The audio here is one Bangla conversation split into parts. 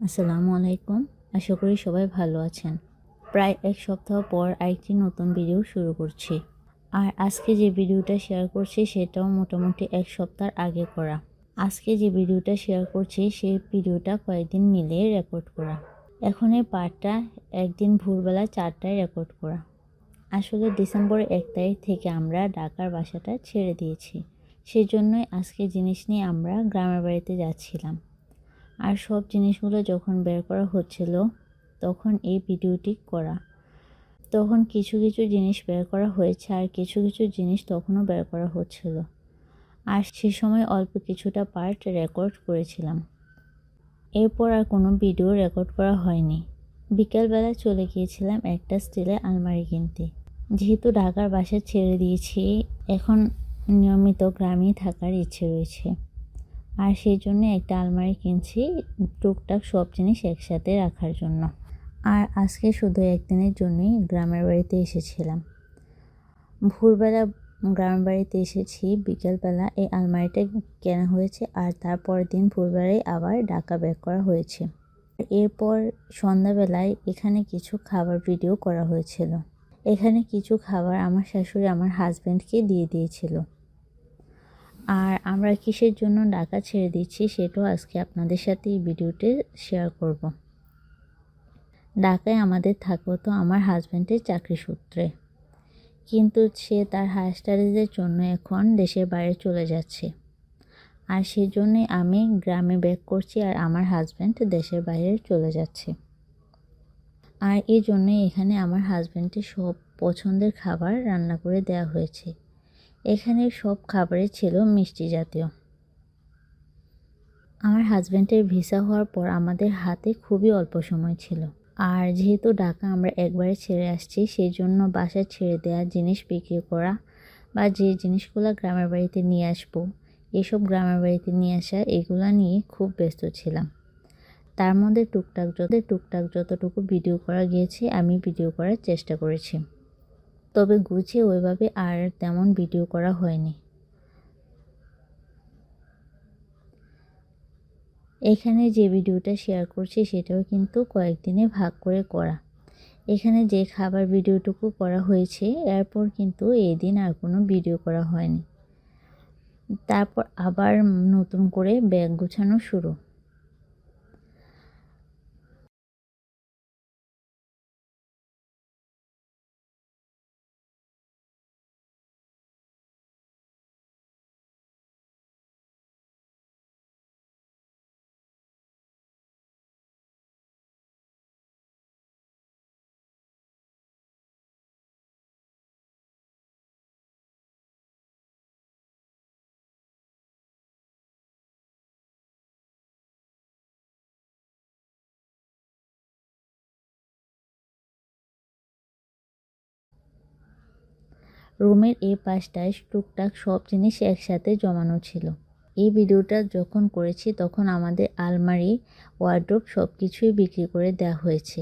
আসসালামু আলাইকুম। আশা করি সবাই ভালো আছেন। প্রায় এক সপ্তাহ পর আরেকটি নতুন ভিডিও শুরু করছি। আর আজকে যে ভিডিওটা শেয়ার করছি সেটাও মোটামুটি এক সপ্তাহ আগে করা। আজকে যে ভিডিওটা শেয়ার করছি সেই ভিডিওটা কয়েকদিন মিলে রেকর্ড করা। এখন এই পার্টটা একদিন ভোরবেলা চারটায় রেকর্ড করা। আসলে ডিসেম্বর এক তারিখ থেকে আমরা ঢাকার বাসাটা ছেড়ে দিয়েছি। সেজন্যই আজকে জিনিস নিয়ে আমরা গ্রামের বাড়িতে যাচ্ছিলাম। আর সব জিনিসগুলো যখন বের করা হচ্ছিল, তখন এই ভিডিওটি করা। তখন কিছু কিছু জিনিস বের করা হয়েছে আর কিছু কিছু জিনিস তখনও বের করা হচ্ছিল। আর সে সময় অল্প কিছুটা পার্ট রেকর্ড করেছিলাম। এরপর আর কোনো ভিডিও রেকর্ড করা হয়নি। বিকেলবেলা চলে গিয়েছিলাম একটা স্টিলের আলমারি কিনতে। যেহেতু ঢাকার বাসা ছেড়ে দিয়েছি, এখন নিয়মিত গ্রামেই থাকার ইচ্ছে রয়েছে। আর সেই জন্য একটা আলমারি কিনছি টুকটাক সব জিনিস একসাথে রাখার জন্য। আর আজকে শুধু একদিনের জন্যই গ্রামের বাড়িতে এসেছিলাম। ভোরবেলা গ্রামের বাড়িতে এসেছি, বিকেলবেলা এই আলমারিটা কেনা হয়েছে আর তারপরের দিন ভোরবেলায় আবার ঢাকা ব্যাক করা হয়েছে। এরপর সন্ধ্যাবেলায় এখানে কিছু খাবার ভিডিও করা হয়েছিল। এখানে কিছু খাবার আমার শাশুড়ি আমার হাজব্যান্ডকে দিয়ে দিয়েছিল। আর আমরা কিসের জন্য ঢাকা ছেড়ে দিচ্ছি সেটাও আজকে আপনাদের সাথে এই ভিডিওতে শেয়ার করব। ঢাকায় আমাদের থাকব তো আমার হাজব্যান্ডের চাকরি সূত্রে। কিন্তু সে তার হায়ার স্টাডিজের জন্য এখন দেশের বাইরে চলে যাচ্ছে। আর সেই জন্যে আমি গ্রামে ব্যাক করছি আর আমার হাজব্যান্ড দেশের বাইরে চলে যাচ্ছে। আর এই জন্যই এখানে আমার হাজব্যান্ডের সব পছন্দের খাবার রান্না করে দেওয়া হয়েছে। এখানে সব খাবারই ছিল মিষ্টি জাতীয়। আমার হাজব্যান্ডের ভিসা হওয়ার পর আমাদের হাতে খুবই অল্প সময় ছিল। আর যেহেতু ঢাকা আমরা একবারে ছেড়ে আসছি সেই জন্য বাসা ছেড়ে দেওয়া জিনিস বিক্রি করা বা যে জিনিসগুলো গ্রামের বাড়িতে নিয়ে আসব, এসব গ্রামের বাড়িতে নিয়ে আসা, এগুলো নিয়ে খুব ব্যস্ত ছিলাম। তার মধ্যে টুকটাক যত টুকটাক যতটুকু ভিডিও করা গিয়েছে, আমি ভিডিও করার চেষ্টা করেছি। তবে গুছিয়ে ওইভাবে আর তেমন ভিডিও করা হয়নি। এখানে যে ভিডিওটা শেয়ার করছি সেটাও কিন্তু কয়েকদিনে ভাগ করে করা। এখানে যে খাবার ভিডিওটুকু করা হয়েছে, এরপর কিন্তু এই দিন আর কোনো ভিডিও করা হয়নি। তারপর আবার নতুন করে ব্যাগ গুছানো শুরু। রুমের এই পাশটায় টুকটাক সব জিনিস একসাথে জমানো ছিল। এই ভিডিওটা যখন করেছি তখন আমাদের আলমারি ওয়ার্ড্রোপ সব কিছুই বিক্রি করে দেওয়া হয়েছে।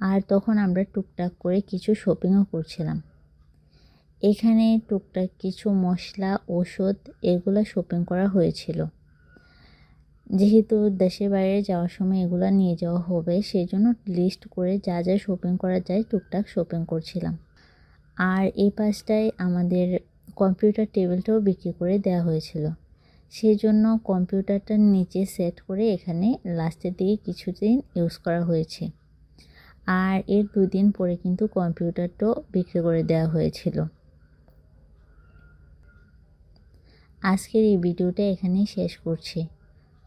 আর তখন আমরা টুকটাক করে কিছু শপিংও করছিলাম। এখানে টুকটাক কিছু মশলা ওষুধ এগুলো শপিং করা হয়েছিল। যেহেতু দেশের বাইরে যাওয়ার সময় এগুলো নিয়ে যাওয়া হবে সেই জন্য লিস্ট করে যা যা শপিং করা যায় টুকটাক শপিং করছিলাম। আর এই পাশটায় আমাদের কম্পিউটার টেবিলটাও বিক্রি করে দেওয়া হয়েছিল। সেই জন্য কম্পিউটারটার নিচে সেট করে এখানে লাস্টের দিকে কিছুদিন ইউজ করা হয়েছে। আর এর দুদিন পরে কিন্তু কম্পিউটারটাও বিক্রি করে দেওয়া হয়েছিল। আজকের এই ভিডিওটা এখানেই শেষ করছি।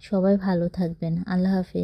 সবাই ভালো থাকবেন। আল্লাহ হাফিজ।